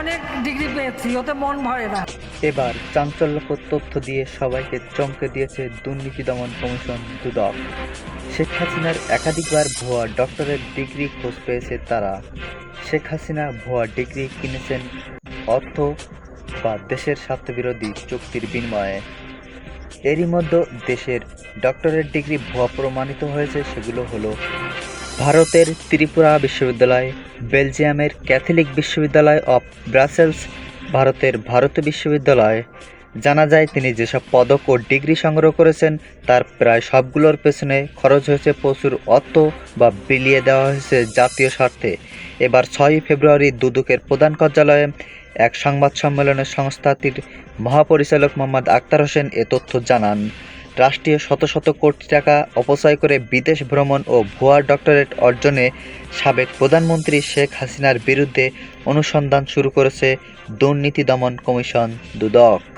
অনেক ডিগ্রি পেয়েছি, ওতে মন ভরে না। এবার চাঞ্চল্যকর তথ্য দিয়ে সবাইকে চমকে দিয়েছে দুর্নীতি দমন কমিশন দুদক। শেখ হাসিনার একাধিকবার ভুয়া ডক্টরের ডিগ্রি খোঁজ পেয়েছে তারা। শেখ হাসিনা ভুয়া ডিগ্রি কিনেছেন অর্থ বা দেশের স্বার্থবিরোধী চুক্তির বিনিময়ে। এরই মধ্যে দেশের ডক্টরেট ডিগ্রি ভুয়া প্রমাণিত হয়েছে, সেগুলো হলো ভারতের ত্রিপুরা বিশ্ববিদ্যালয় বেলজিয়ামের ক্যাথলিক বিশ্ববিদ্যালয় অফ ব্রাসেলস, ভারতের ভারত বিশ্ববিদ্যালয়। জানা যায়, তিনি যেসব পদক ও ডিগ্রি সংগ্রহ করেছেন, তার প্রায় সবগুলোর পেছনে খরচ হয়েছে প্রচুর অর্থ বা বিলিয়ে দেওয়া হয়েছে জাতীয় স্বার্থে। এবার ছয়ই ফেব্রুয়ারি দুদকের প্রধান কার্যালয়ে এক সংবাদ সম্মেলনে সংস্থাটির মহাপরিচালক মোহাম্মদ আক্তার হোসেন এ তথ্য জানান। রাষ্ট্রীয় শত শত কোটি টাকা অপচয় করে বিদেশ ভ্রমণ ও ভুয়া ডক্টরেট অর্জনে সাবেক প্রধানমন্ত্রী শেখ হাসিনার বিরুদ্ধে অনুসন্ধান শুরু করেছে দুর্নীতি দমন কমিশন দুদক।